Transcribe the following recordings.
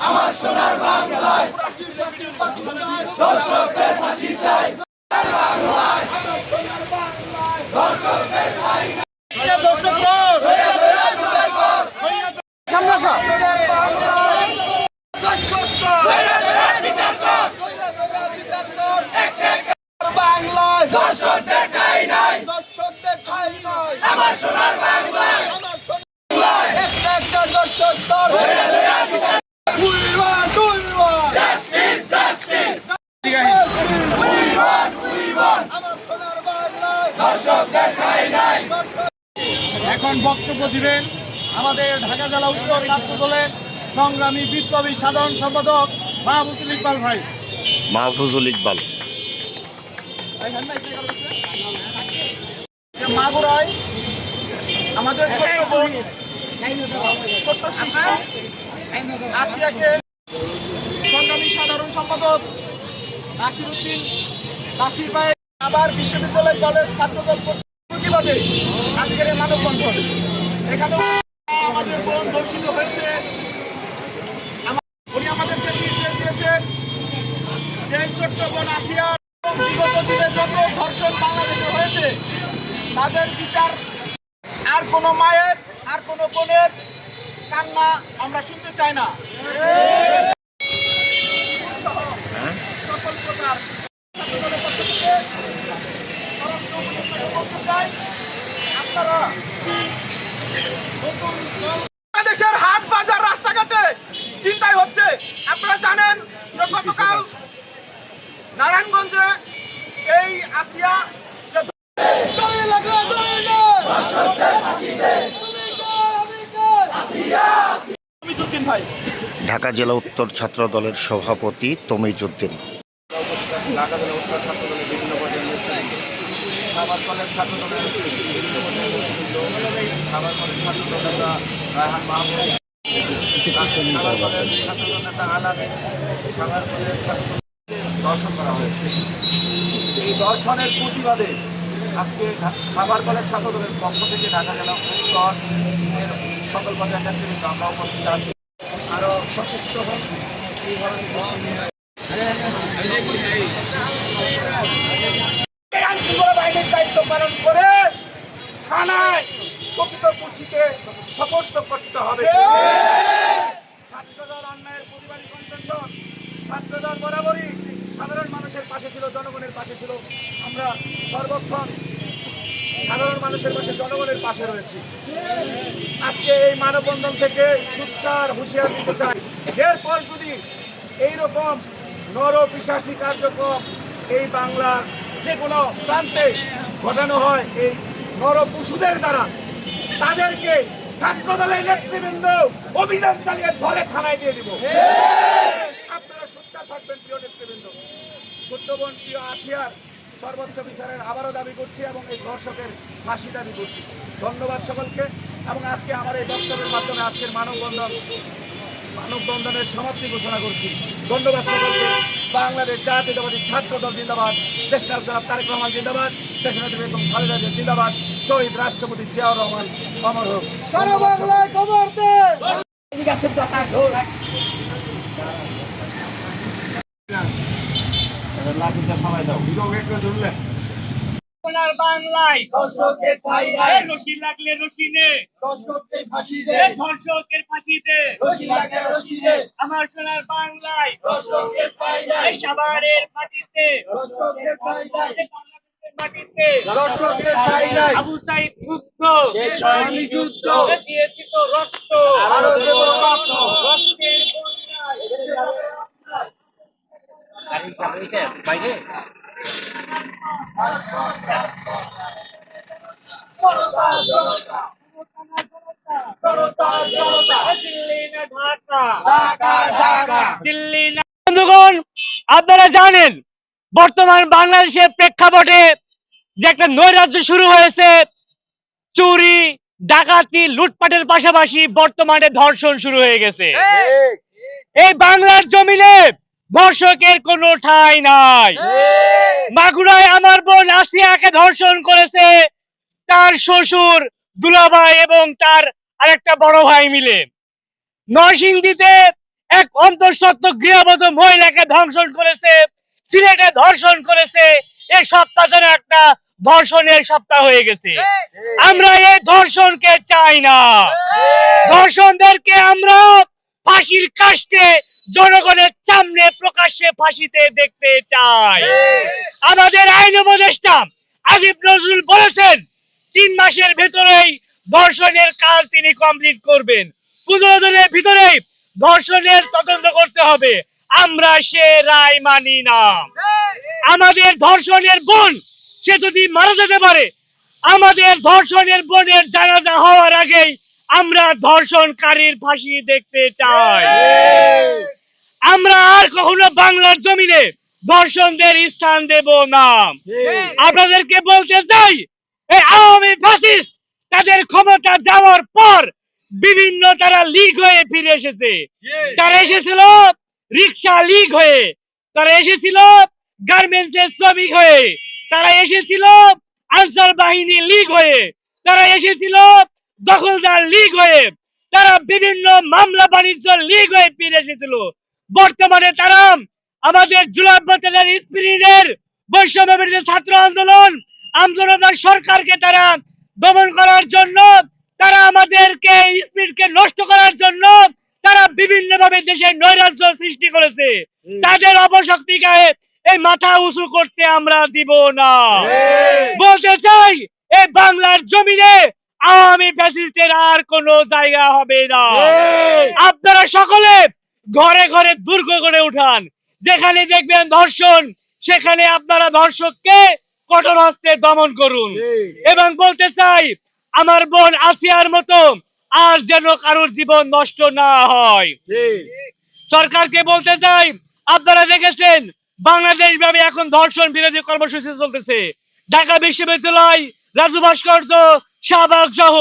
আমার সোনার বাংলায় দর্শকদের ফাঁসি চাই ঠাই নাই। আমার সোনার বাংলায়। এখন বক্তব্য দিবেন আমাদের ঢাকা জেলা উত্তর ছাত্র দলের সংগ্রামী বিপ্লবী সাধারণ সম্পাদক মাহবুবুল ইকবাল ভাই। মাহফুজুল ইকবাল। মাগুরায় আমাদের ছোট্ট সম্পাদক আবার বিশ্ববিদ্যালয় কলেজ ছাত্রদল প্রতিবাদে আজকের মানববন্ধন এখানে আমাদের বোন দর্শিত হয়েছে উনি আমাদেরকে নির্দেশ দিয়েছেন যে ছোট্ট বোন আসিয়া বিগত দিনে যত ধর্ষণ বাংলাদেশে হয়েছে তাদের বিচার আর কোনো মায়ের কোনো বোনের কান্না আমরা শুনতে চাই না। সকল প্রকার আপনারা বাংলাদেশের হাট বাজার রাস্তাঘাটে চিন্তাই হচ্ছে। আপনারা জানেন যে নারায়ণগঞ্জে এই আসিয়া যে দড়ি লাগলে দড়ি নে তুমি কর আমি কর ভাই। ঢাকা জেলা উত্তর ছাত্র দলের সভাপতি তমিজুদ্দিন ঢাকা জেলা উত্তর ছাত্র দলের বিভিন্ন খাবার কলেজ ছাত্র দলের বিভিন্ন পর্যায়ের খাবার কলেজ ছাত্র দল নেতা রায়হান মাহমুদ। খাবার কলেজ ছাত্র দল নেতা আলামিন খাবার কলেজ ছাত্র দর্শন করা হয়েছে। এই দর্শনের প্রতিবাদে আজকে সাভার কলেজ ছাত্র পক্ষ থেকে ঢাকা জেলা উত্তর সকল পর্যায়ের নেতৃবৃন্দ আমরা উপস্থিত আছি। দায়িত্ব পালন করে থানায় প্রকৃত দোষীকে সপর্দ করতে হবে ছাত্রদল অন্যায়ের পরিবারী কন্টেনশন ছাত্রদল বরাবরই সাধারণ মানুষের পাশে ছিল জনগণের পাশে ছিল আমরা সর্বক্ষণ সাধারণ মানুষের পাশে, জনগণের পাশে রয়েছি। আজকে এই মানববন্ধন থেকে সুচ্চার হুঁশিয়ার দিতে চাই। এরপর যদি এইরকম নর পিসাসী কার্যক্রম এই বাংলার যে কোনো প্রান্তে ঘটানো হয়, এই নর পশুদের দ্বারা, তাদেরকে ছাত্র দলের নেতৃবৃন্দ অভিযান চালিয়ে ধরে থানায় দিয়ে দিব। আপনারা সোচ্চার থাকবেন, প্রিয় নেতৃবৃন্দ। ছোট্ট বোন, প্রিয় আসিয়ার সর্বোচ্চ বিচারের আবারও দাবি করছি এবং এই ধর্ষকের ফাঁসি দাবি করছি। ধন্যবাদ সকলকে এবং আজকে আমার এই বক্তব্যের মাধ্যমে আজকের মানববন্ধন মানববন্ধনের সমাপ্তি ঘোষণা করছি। ধন্যবাদ সকলকে। বাংলাদেশ জাতীয়তাবাদী ছাত্র দল জিন্দাবাদ। দেশের জনাব তারেক রহমান জিন্দাবাদ। দেশের বেগম খালেদা জিন্দাবাদ। শহীদ রাষ্ট্রপতি জিয়াউর রহমান অমর হোক। সারা বাংলায় খবর দে! সোনার বাংলায় দর্শকের ঠাই এই রশি লাগলে রশি নে দর্শকদের ফাঁসি দে ধর্ষকের ফাঁসি দে রশি লাগে রশি দে আমার সোনার বাংলায় দর্শকের ঠাই এই সাভারের মাটিতে দর্শকের ঠাই নাই মাটিতে দর্শকের ঠাই নাই আবু সাইদ মুক্ত শেষ হয়নি যুদ্ধ। দিয়েছি তো রক্ত। আরও দেব রক্ত। রক্তের বন্ধুগণ আপনারা জানেন বর্তমান বাংলাদেশের প্রেক্ষাপটে যে একটা নৈরাজ্য শুরু হয়েছে চুরি ডাকাতি লুটপাটের পাশাপাশি বর্তমানে ধর্ষণ শুরু হয়ে গেছে। এই বাংলার জমিনে ধর্ষকের কোনো ঠাঁই নাই। মাগুরায় আমার বোন আসিয়াকে ধর্ষণ করেছে। তার শ্বশুর দুলাভাই এবং তার আর একটা বড় ভাই মিলে। নরসিংদীতে এক অন্তঃসত্ত্ব গৃহবধূ মহিলাকে ধর্ষণ করেছে সিলেটে ধর্ষণ করেছে। এই সপ্তাহ যেন একটা ধর্ষণের সপ্তাহ হয়ে গেছে। আমরা এই ধর্ষণকে চাই না। ধর্ষণদেরকে আমরা ফাঁসির কাষ্টে জনগণের সামনে প্রকাশ্যে ফাঁসিতে দেখতে চাই। আমাদের আইন উপদেষ্টা আজিব নজরুল বলেছেন, তিন মাসের ভেতরেই ধর্ষণের কাজ তিনি কমপ্লিট করবেন। পনেরো দিনের ভিতরেই ধর্ষণের তদন্ত করতে হবে। আমরা সে রায় মানি না। আমাদের ধর্ষণের বোন, সে যদি মারা যেতে পারে, আমাদের ধর্ষণের বোনের জানাজা হওয়ার আগেই আমরা ধর্ষণকারীর ফাঁসি দেখতে চাই। আমরা আর কখনো বাংলার জমিনে ধর্ষণদের স্থান দেব না। আপনাদেরকে বলতে চাই এই আওয়ামী ফ্যাসিস্ট তাদের ক্ষমতা যাওয়ার পর বিভিন্ন তারা লীগ হয়ে ফিরে এসেছে। তারা এসেছিল রিক্সা লীগ হয়ে তারা এসেছিল গার্মেন্টস এর শ্রমিক হয়ে তারা এসেছিল আনসার বাহিনী লীগ হয়ে তারা এসেছিল দখলদার লীগ হয়ে তারা বিভিন্ন মামলা বাণিজ্য লীগ হয়ে ফিরে এসেছিল। বর্তমানে তারা আমাদের জুলাই বছরের স্পিরিটের বৈষম্য বিরোধী ছাত্র আন্দোলন আন্দোলনের সরকারকে তারা দমন করার জন্য তারা আমাদেরকে স্পিরিটকে নষ্ট করার জন্য তারা বিভিন্ন ভাবে দেশে নৈরাজ্য সৃষ্টি করেছে। তাদের অপশক্তি গায়ে এই মাথা উঁচু করতে আমরা দিব না। বলতে চাই এই বাংলার জমিনে আওয়ামী ফ্যাসিস্টের আর কোনো জায়গা হবে না। আপনারা সকলে ঘরে ঘরে দুর্গ করে উঠান। যেখানে দেখবেন ধর্ষণ সেখানে আপনারা ধর্ষককে কঠোর হস্তে দমন করুন। এবং বলতে চাই আমার বোন আসিয়ার মতো আর যেন কারোর জীবন নষ্ট না হয়। সরকারকে বলতে চাই আপনারা দেখেছেন বাংলাদেশ ব্যাপী এখন ধর্ষণ বিরোধী কর্মসূচি চলতেছে। ঢাকা বিশ্ববিদ্যালয় রাজু ভাস্কর্য শাহবাগ সহ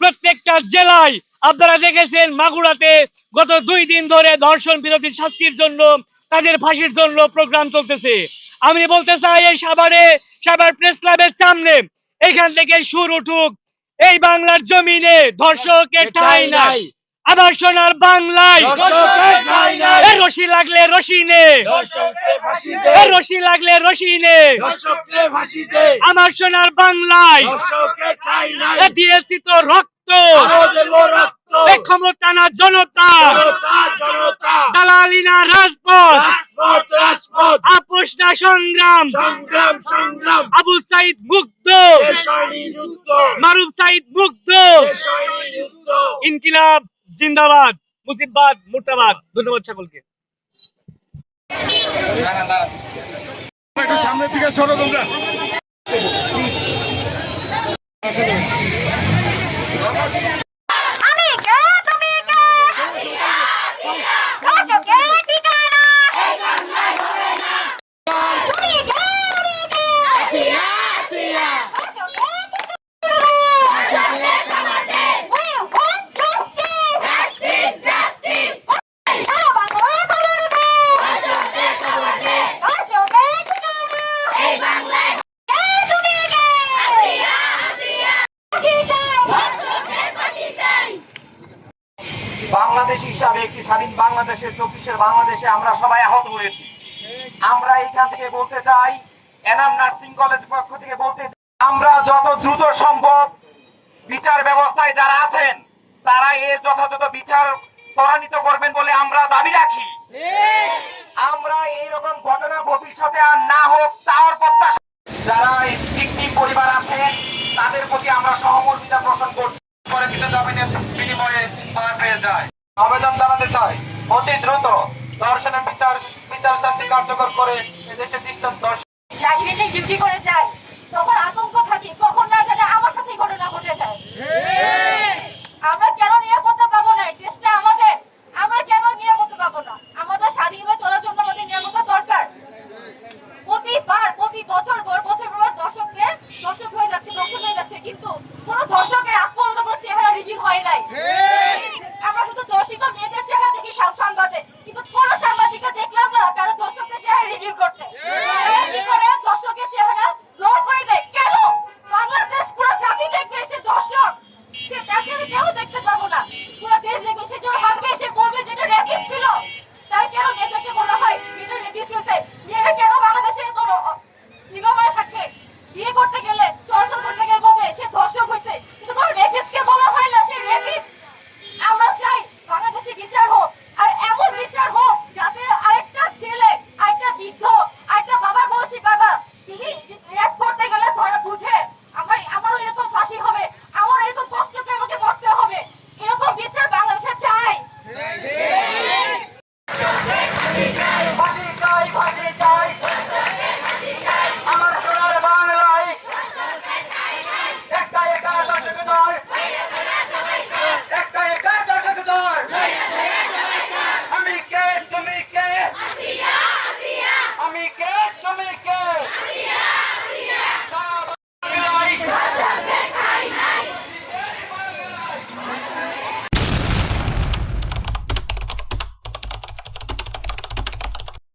প্রত্যেকটা জেলায় আপনারা দেখেছেন মাগুরাতে গত দুই দিন ধরে ধর্ষণ বিরোধী শাস্তির জন্য তাদের ফাঁসির জন্য প্রোগ্রাম চলতেছে। আমি বলতে চাই এই সাভারে সাভার প্রেস ক্লাবের সামনে এখান থেকে সুর উঠুক। এই বাংলার জমিনে ধর্ষকের ঠাই নাই। আবার সোনার বাংলায় রশি লাগলে রশি নে রশি লাগলে রশি নে আমার সোনার বাংলায় দিয়েছি তো রক্ত। রক্ত। এ ক্ষমতা না জনতা। দালালি না রাজপথ। আপোষ না সংগ্রাম। সংগ্রাম সংগ্রাম। আবু সাইদ মুগ্ধ। মারুফ সাইদ মুগ্ধ। ইনকিলাব জিন্দাবাদ। মুজিববাদ মুর্তাবাদ ধন্যবাদ সকলকে। একটু সামনের দিকে সরো তোমরা। Vamos a ver. একটি স্বাধীন বাংলাদেশে, চব্বিশের বাংলাদেশে আমরা সবাই আহত হয়েছি। আমরা এখান থেকে বলতে চাই, এনাম নার্সিং কলেজ পক্ষ থেকে বলতে আমরা যত দ্রুত সম্ভব বিচার ব্যবস্থায় যারা আছেন তারা এর যথাযথ বিচার ত্বরান্বিত করবেন বলে আমরা দাবি রাখি। আমরা এইরকম ঘটনা ভবিষ্যতে আর না হোক, তার প্রত্যাশা যারা ভিকটিম পরিবার আছেন, তাদের প্রতি আমরা সহমর্মিতা পোষণ করছি। পরে কিছু জমিনের বিনিময়ে তারা পেয়ে যায়। আবেদন জানাতে চাই। অতি দ্রুত দর্শনের বিচার বিচার শাস্তি কার্যকর করে এদেশে দৃষ্টান্ত